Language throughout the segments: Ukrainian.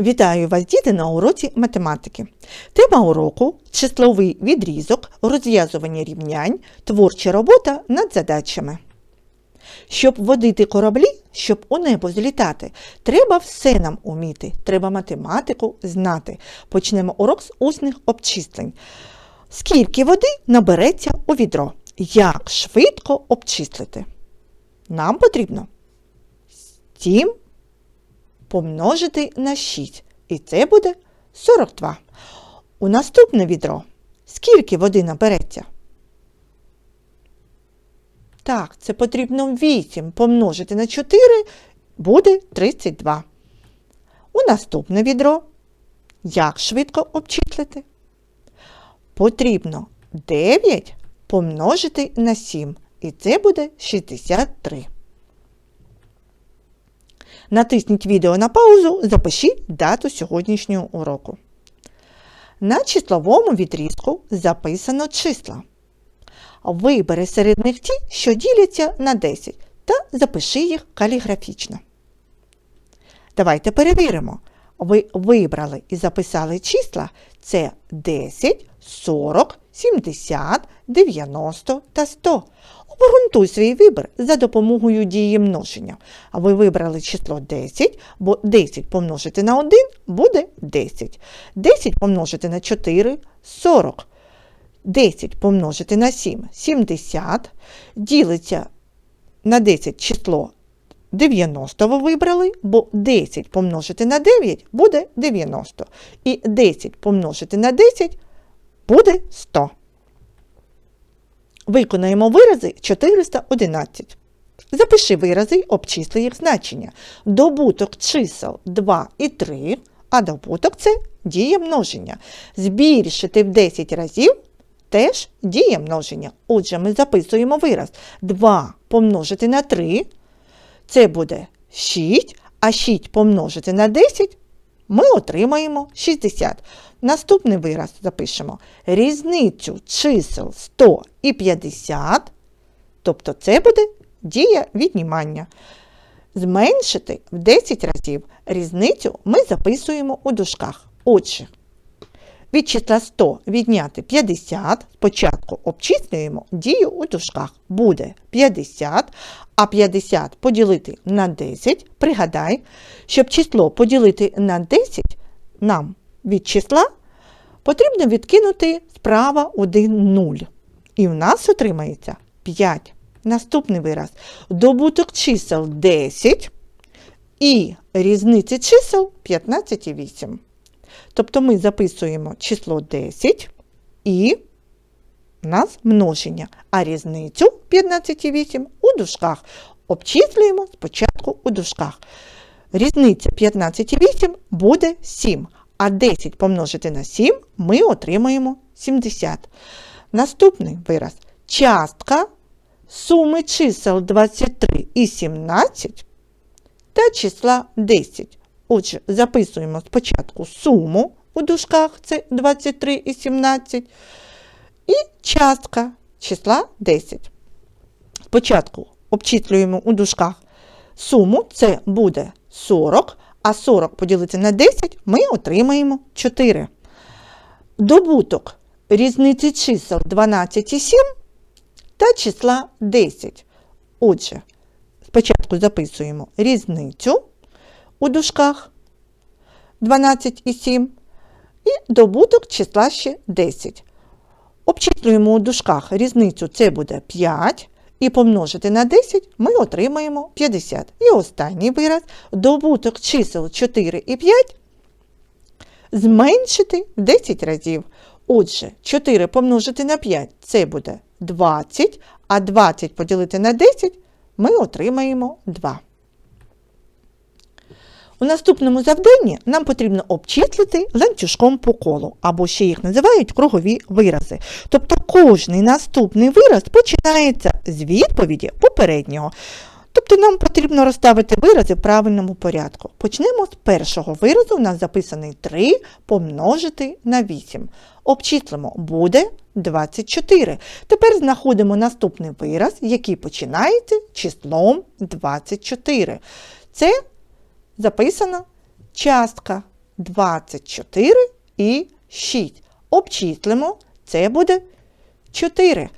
Вітаю вас, діти, на уроці математики. Тема уроку числовий відрізок, розв'язування рівнянь, творча робота над задачами. Щоб водити кораблі, щоб у небо злітати, треба все нам уміти, треба математику знати. Почнемо урок з усних обчислень. Скільки води набереться у відро? Як швидко обчислити? Нам потрібно 7 помножити на 6. І це буде 42. У наступне відро скільки води набереться? Так, це потрібно 8 помножити на 4 буде 32. У наступне відро як швидко обчислити? Потрібно 9 помножити на 7. І це буде 63. Натисніть відео на паузу, запишіть дату сьогоднішнього уроку. На числовому відрізку записано числа. Вибери серед них ті, що діляться на 10, та запиши їх каліграфічно. Давайте перевіримо. Ви вибрали і записали числа це 10, 40, 70, 90 та 100. Обґрунтуй свій вибір за допомогою дії множення. А ви вибрали число 10, бо 10 помножити на 1 буде 10. 10 помножити на 4 40. 10 помножити на 7 70. Ділиться на 10 число 90 ви вибрали, бо 10 помножити на 9 буде 90. І 10 помножити на 10 буде 100. Виконаємо вирази 411. Запиши вирази, обчисли їх значення. Добуток чисел 2 і 3, а добуток це дія множення. Збільшити в 10 разів теж дія множення. Отже, ми записуємо вираз 2 помножити на 3, це буде 6, а 6 помножити на 10 ми отримаємо 60. Наступний вираз запишемо різницю чисел 100 і 50, тобто це буде дія віднімання. Зменшити в 10 разів різницю ми записуємо у дужках. Отже, від числа 100 відняти 50, спочатку обчислюємо дію у дужках. Буде 50, а 50 поділити на 10. Пригадай, щоб число поділити на 10, нам від числа потрібно відкинути справа 1 0. І в нас отримається 5. Наступний вираз. Добуток чисел 10 і різниці чисел 15 і 8. Тобто ми записуємо число 10 і у нас множення, а різницю 15 і 8 у дужках. Обчислюємо спочатку у дужках. Різниця 15 і 8 буде 7, а 10 помножити на 7 ми отримаємо 70. Наступний вираз. Частка суми чисел 23 і 17 та числа 10. Отже, записуємо спочатку суму у дужках, це 23 і 17, і частка числа 10. Спочатку обчислюємо у дужках суму, це буде 40, а 40 поділити на 10 ми отримаємо 4. Добуток різниці чисел 12 і 7 та числа 10. Отже, спочатку записуємо різницю у дужках 12 і 7 і добуток числа ще 10. Обчислюємо у дужках різницю це буде 5. І помножити на 10 ми отримаємо 50. І останній вираз добуток чисел 4 і 5 зменшити в 10 разів. Отже, 4 помножити на 5 це буде 20, а 20 поділити на 10 ми отримаємо 2. У наступному завданні нам потрібно обчислити ланцюжком по колу, або ще їх називають кругові вирази. Тобто кожний наступний вираз починається з відповіді попереднього. Тобто нам потрібно розставити вирази в правильному порядку. Почнемо з першого виразу, у нас записаний 3 помножити на 8. Обчислимо, буде 24. Тепер знаходимо наступний вираз, який починається числом 24. Це записана частка 24 і 6. Обчислимо, це буде 4.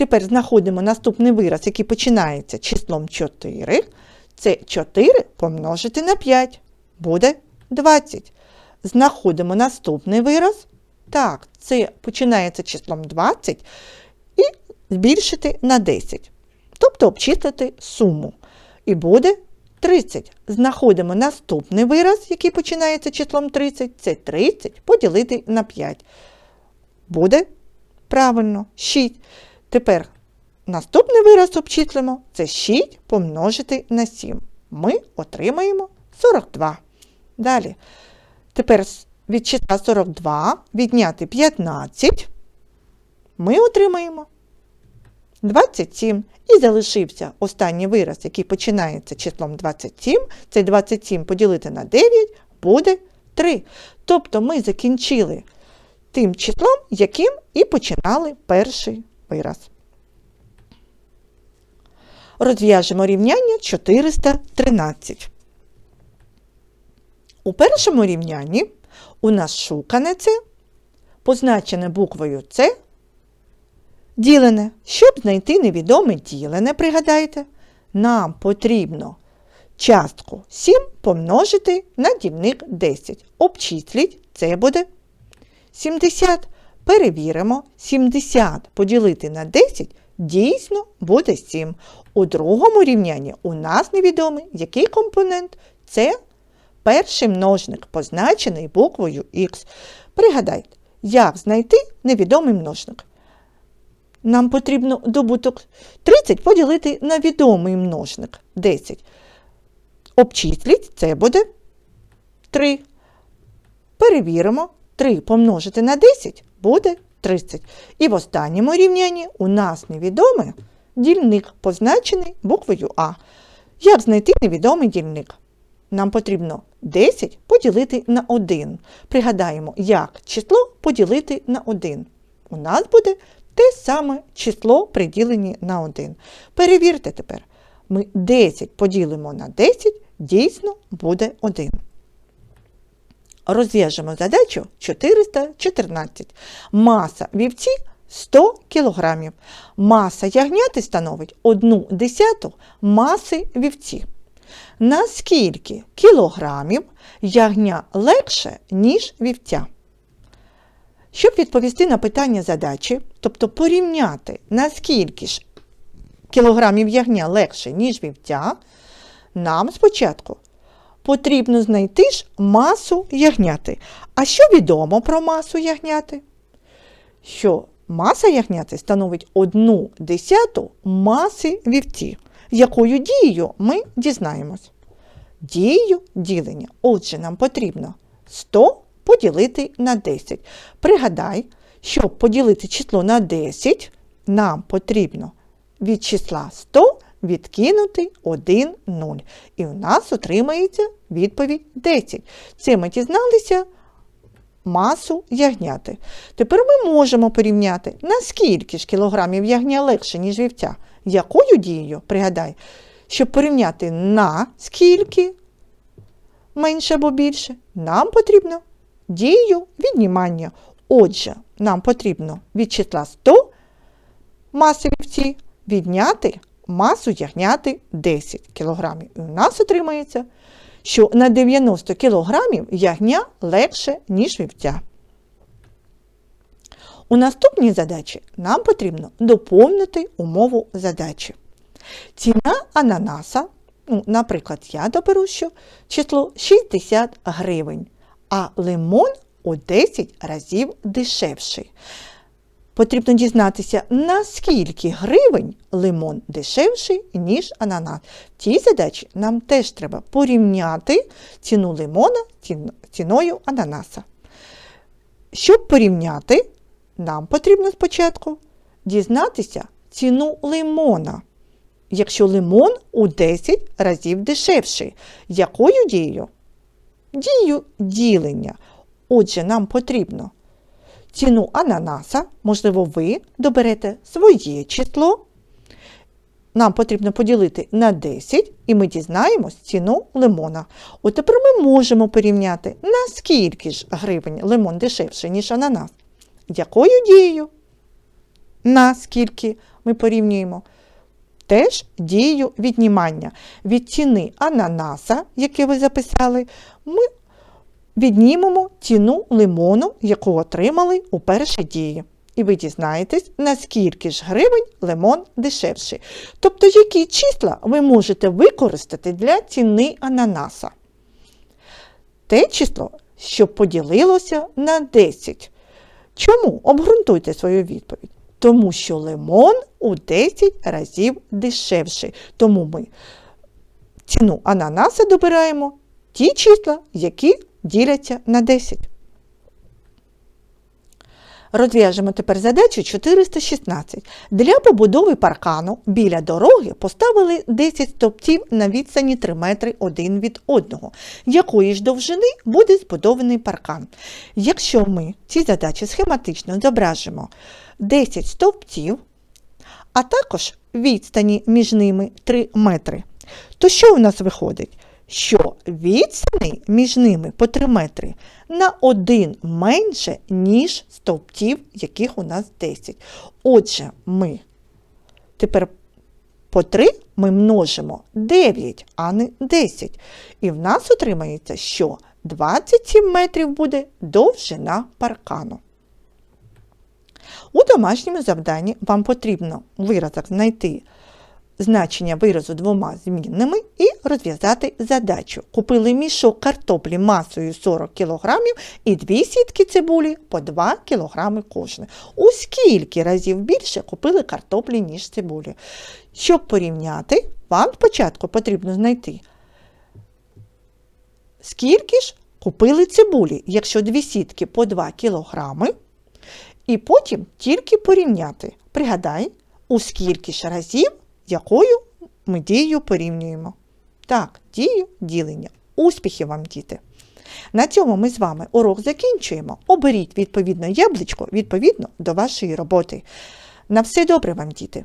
Тепер знаходимо наступний вираз, який починається числом 4. Це 4 помножити на 5. Буде 20. Знаходимо наступний вираз. Так, це починається числом 20 і збільшити на 10. Тобто обчислити суму. І буде 30. Знаходимо наступний вираз, який починається числом 30. Це 30 поділити на 5. Буде правильно 6. Тепер наступний вираз обчислимо. Це 6 помножити на 7. Ми отримаємо 42. Далі. Тепер від числа 42 відняти 15. Ми отримаємо 27. І залишився останній вираз, який починається числом 27. Це 27 поділити на 9 буде 3. Тобто ми закінчили тим числом, яким і починали перший вираз. Розв'яжемо рівняння 413. У першому рівнянні у нас шукане це, позначене буквою С, ділене. Щоб знайти невідоме ділене, пригадайте, нам потрібно частку 7 помножити на дільник 10. Обчисліть, це буде 70. Перевіримо, 70 поділити на 10 дійсно буде 7. У другому рівнянні у нас невідомий який компонент це перший множник, позначений буквою Х. Пригадайте, як знайти невідомий множник. Нам потрібно добуток 30 поділити на відомий множник 10. Обчисліть, це буде 3. Перевіримо, 3 помножити на 10 буде 30. І в останньому рівнянні у нас невідомий дільник, позначений буквою А. Як знайти невідомий дільник? Нам потрібно 10 поділити на 1. Пригадаємо, як число поділити на 1. У нас буде те саме число при діленні на 1. Перевірте тепер. Ми 10 поділимо на 10, дійсно буде 1. Розв'яжемо задачу 414. Маса вівці 100 кг. Маса ягняти становить 1 десяту маси вівці. На скільки кілограмів ягня легше, ніж вівця? Щоб відповісти на питання задачі, тобто порівняти, наскільки ж кілограмів ягня легше, ніж вівця, нам спочатку потрібно знайти ж масу ягняти. А що відомо про масу ягняти? Що маса ягняти становить 1 десяту маси вівці. Якою дією ми дізнаємось? Дією ділення. Отже, нам потрібно 100 поділити на 10. Пригадай, щоб поділити число на 10, нам потрібно від числа 100 відкинути 1 0. І у нас отримається відповідь 10. Це ми дізналися масу ягняти. Тепер ми можемо порівняти, наскільки ж кілограмів ягня легше, ніж вівця. Якою дією, пригадай, щоб порівняти на скільки менше або більше, нам потрібно дію віднімання. Отже, нам потрібно від числа 100 маси вівці відняти масу ягняти 10 кг. І у нас отримається, що на 90 кг ягня легше, ніж вівця. У наступній задачі нам потрібно доповнити умову задачі. Ціна ананаса, ну, наприклад, я доберу, що число 60 гривень, а лимон у 10 разів дешевший. Потрібно дізнатися, наскільки гривень лимон дешевший, ніж ананас. В цій задачі нам теж треба порівняти ціну лимона ціною ананаса. Щоб порівняти, нам потрібно спочатку дізнатися ціну лимона. Якщо лимон у 10 разів дешевший. Якою дією? Дією ділення. Отже, нам потрібно ціну ананаса, можливо, ви доберете своє число. нам потрібно поділити на 10, і ми дізнаємось ціну лимона. От тепер ми можемо порівняти, наскільки ж гривень лимон дешевший, ніж ананас. Якою дією? Наскільки ми порівнюємо? Теж дією віднімання. Від ціни ананаса, яке ви записали, ми віднімемо ціну лимону, яку отримали у першій дії. І ви дізнаєтесь, наскільки ж гривень лимон дешевший. Тобто, які числа ви можете використати для ціни ананаса. Те число, що поділилося на 10. Чому? Обґрунтуйте свою відповідь. Тому що лимон у 10 разів дешевший. Тому ми ціну ананаса добираємо ті числа, які діляться на 10. Розв'яжемо тепер задачу 416. Для побудови паркану біля дороги поставили 10 стовпців на відстані 3 метри один від одного. Якої ж довжини буде збудований паркан? Якщо ми ці задачі схематично зображимо 10 стовпців, а також відстані між ними 3 метри, то що у нас виходить? Що відстані між ними по 3 метри на один менше, ніж стовпців, яких у нас 10. Отже, ми тепер по 3 ми множимо 9, а не 10. І в нас отримається, що 27 метрів буде довжина паркану. У домашньому завданні вам потрібно у виразах знайти значення виразу двома змінними і розв'язати задачу. Купили мішок картоплі масою 40 кг і дві сітки цибулі по 2 кг кожне. У скільки разів більше купили картоплі, ніж цибулі? Щоб порівняти, вам спочатку потрібно знайти, скільки ж купили цибулі, якщо дві сітки по 2 кг, і потім тільки порівняти. Пригадай, у скільки ж разів якою ми дією порівнюємо. Так, дію ділення. Успіхів вам, діти! На цьому ми з вами урок закінчуємо. Оберіть відповідно яблучко відповідно до вашої роботи. На все добре вам, діти!